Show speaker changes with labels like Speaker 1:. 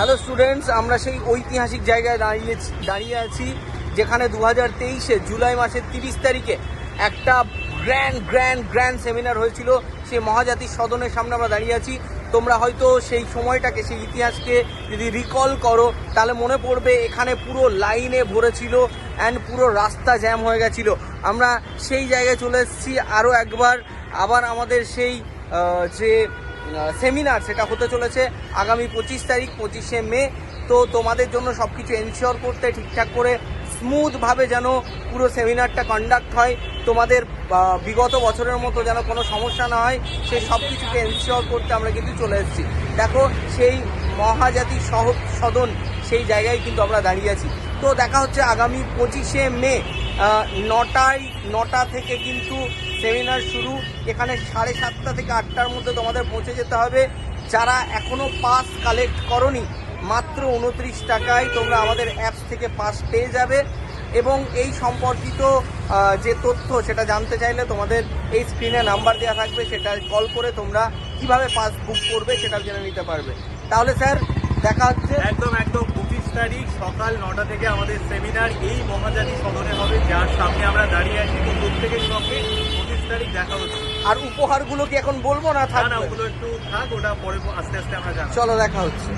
Speaker 1: Hello students আমরা সেই ঐতিহাসিক জায়গায় দাঁড়িয়ে দাঁড়িয়ে আছি, যেখানে দু হাজার তেইশে জুলাই মাসের তিরিশ তারিখে একটা গ্র্যান্ড গ্র্যান্ড গ্র্যান্ড সেমিনার হয়েছিল। সেই মহাজাতির সদনের সামনে আমরা দাঁড়িয়ে আছি। তোমরা হয়তো সেই সময়টাকে, সেই ইতিহাসকে যদি রিকল করো, তাহলে মনে পড়বে এখানে পুরো লাইনে ভরেছিল অ্যান্ড পুরো রাস্তা জ্যাম হয়ে গেছিল। আমরা সেই জায়গায় চলে এসেছি। আরও একবার, আবার আমাদের সেই যে সেমিনার সেটা হতে চলেছে আগামী পঁচিশ তারিখ, পঁচিশে মে। তো তোমাদের জন্য সব কিছু এনশিওর করতে, ঠিকঠাক করে স্মুথভাবে যেন পুরো সেমিনারটা কন্ডাক্ট হয়। তোমাদের বিগত বছরের মতো যেন কোনো সমস্যা না হয় সেই সব কিছুকে এনশিওর করতে আমরা কিন্তু চলে এসেছি। দেখো, সেই মহাজাতি সহ সদন সেই জায়গায় কিন্তু আমরা দাঁড়িয়ে আছি। তো দেখা হচ্ছে আগামী পঁচিশে মে নটায়, নটা থেকে কিন্তু সেমিনার শুরু। এখানে সাড়ে সাতটা থেকে আটটার মধ্যে তোমাদের পৌঁছে যেতে হবে। যারা এখনও পাস কালেক্ট করনি, মাত্র উনত্রিশ টাকায় তোমরা আমাদের অ্যাপস থেকে পাস পেয়ে যাবে। এবং এই সম্পর্কিত যে তথ্য সেটা জানতে চাইলে তোমাদের এই স্ক্রিনে নাম্বার দেওয়া থাকবে। সেটা কল করে তোমরা কীভাবে পাস বুক করবে সেটা জেনে নিতে পারবে। তাহলে স্যার দেখা হচ্ছে।
Speaker 2: একদম একদম। পঁচিশ তারিখ সকাল নটা থেকে আমাদের সেমিনার এই মহাজাতি সদনে হবে যার সামনে আমরা দাঁড়িয়ে আছি তো প্রত্যেকের সঙ্গে। পঁচিশ তারিখ দেখা হচ্ছে।
Speaker 1: আর উপহারগুলো কি এখন বলব না
Speaker 2: থাক না ওগুলো একটু থাক ওটা পরে আস্তে আস্তে আমরা
Speaker 1: চলো দেখা হচ্ছে।